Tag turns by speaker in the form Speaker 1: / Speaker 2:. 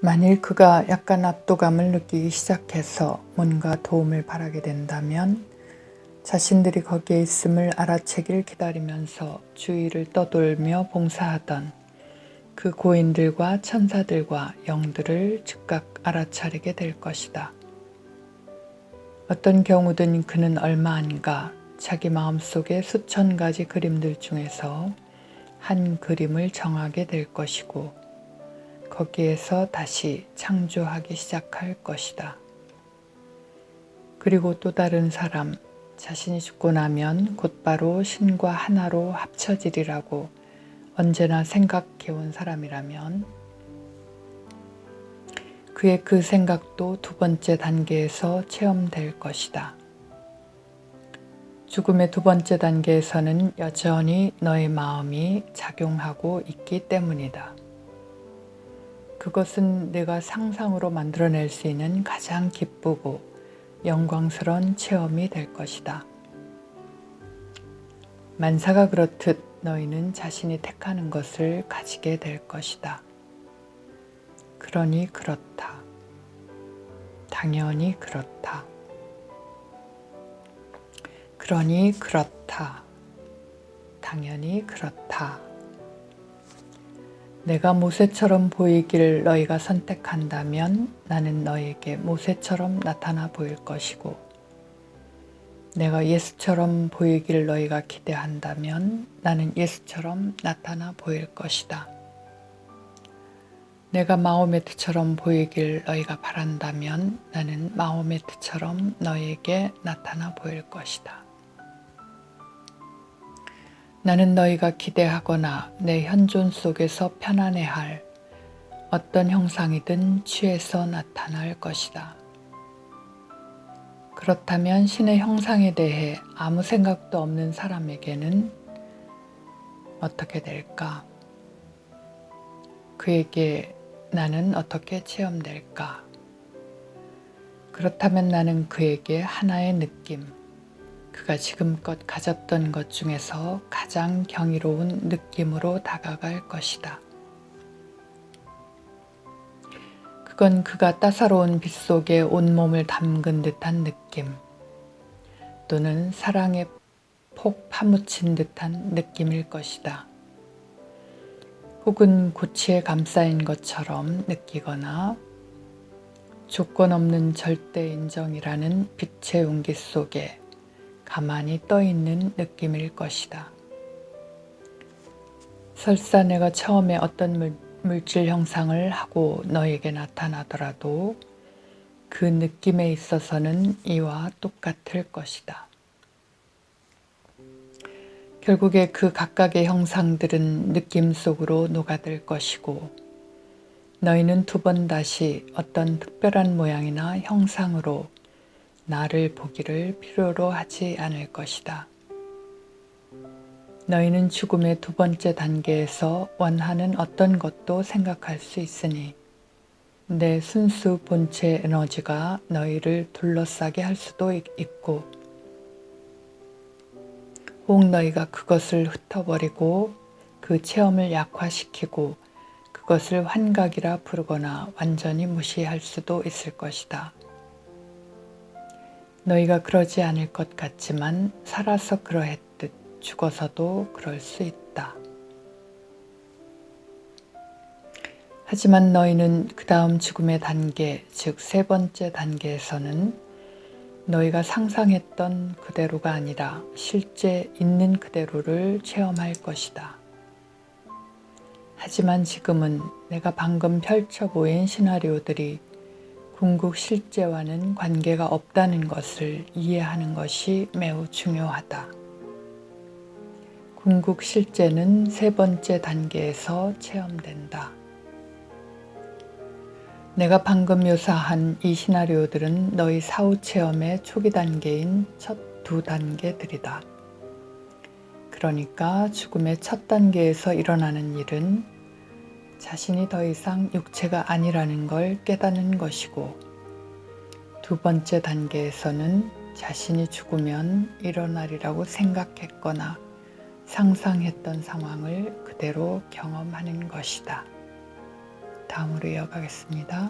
Speaker 1: 만일 그가 약간 압도감을 느끼기 시작해서 뭔가 도움을 바라게 된다면 자신들이 거기에 있음을 알아채길 기다리면서 주위를 떠돌며 봉사하던 그 고인들과 천사들과 영들을 즉각 알아차리게 될 것이다. 어떤 경우든 그는 얼마 안가 자기 마음속에 수천 가지 그림들 중에서 한 그림을 정하게 될 것이고 거기에서 다시 창조하기 시작할 것이다. 그리고 또 다른 사람, 자신이 죽고 나면 곧바로 신과 하나로 합쳐지리라고 언제나 생각해 온 사람이라면 그의 그 생각도 두 번째 단계에서 체험될 것이다. 죽음의 두 번째 단계에서는 여전히 너의 마음이 작용하고 있기 때문이다. 그것은 내가 상상으로 만들어낼 수 있는 가장 기쁘고 영광스러운 체험이 될 것이다. 만사가 그렇듯 너희는 자신이 택하는 것을 가지게 될 것이다. 그러니 그렇다. 당연히 그렇다. 그러니 그렇다. 당연히 그렇다. 내가 모세처럼 보이기를 너희가 선택한다면 나는 너에게 모세처럼 나타나 보일 것이고, 내가 예수처럼 보이기를 너희가 기대한다면 나는 예수처럼 나타나 보일 것이다. 내가 마호메트처럼 보이길 너희가 바란다면 나는 마호메트처럼 너희에게 나타나 보일 것이다. 나는 너희가 기대하거나 내 현존 속에서 편안해할 어떤 형상이든 취해서 나타날 것이다. 그렇다면 신의 형상에 대해 아무 생각도 없는 사람에게는 어떻게 될까? 그에게 나는 어떻게 체험될까? 그렇다면 나는 그에게 하나의 느낌, 그가 지금껏 가졌던 것 중에서 가장 경이로운 느낌으로 다가갈 것이다. 그건 그가 따사로운 빛 속에 온몸을 담근 듯한 느낌, 또는 사랑에 폭 파묻힌 듯한 느낌일 것이다. 혹은 고치에 감싸인 것처럼 느끼거나 조건 없는 절대 인정이라는 빛의 용기 속에 가만히 떠 있는 느낌일 것이다. 설사 내가 처음에 어떤 물, 물질 형상을 하고 너에게 나타나더라도 그 느낌에 있어서는 이와 똑같을 것이다. 결국에 그 각각의 형상들은 느낌 속으로 녹아들 것이고 너희는 두 번 다시 어떤 특별한 모양이나 형상으로 나를 보기를 필요로 하지 않을 것이다. 너희는 죽음의 두 번째 단계에서 원하는 어떤 것도 생각할 수 있으니 내 순수 본체 에너지가 너희를 둘러싸게 할 수도 있고 혹 너희가 그것을 흩어버리고 그 체험을 약화시키고 그것을 환각이라 부르거나 완전히 무시할 수도 있을 것이다. 너희가 그러지 않을 것 같지만 살아서 그러했듯 죽어서도 그럴 수 있다. 하지만 너희는 그 다음 죽음의 단계, 즉 세 번째 단계에서는 너희가 상상했던 그대로가 아니라 실제 있는 그대로를 체험할 것이다. 하지만 지금은 내가 방금 펼쳐 보인 시나리오들이 궁극 실제와는 관계가 없다는 것을 이해하는 것이 매우 중요하다. 궁극 실제는 세 번째 단계에서 체험된다. 내가 방금 묘사한 이 시나리오들은 너희 사후 체험의 초기 단계인 첫 두 단계들이다. 그러니까 죽음의 첫 단계에서 일어나는 일은 자신이 더 이상 육체가 아니라는 걸 깨닫는 것이고 두 번째 단계에서는 자신이 죽으면 일어나리라고 생각했거나 상상했던 상황을 그대로 경험하는 것이다. 다음으로 이어가겠습니다.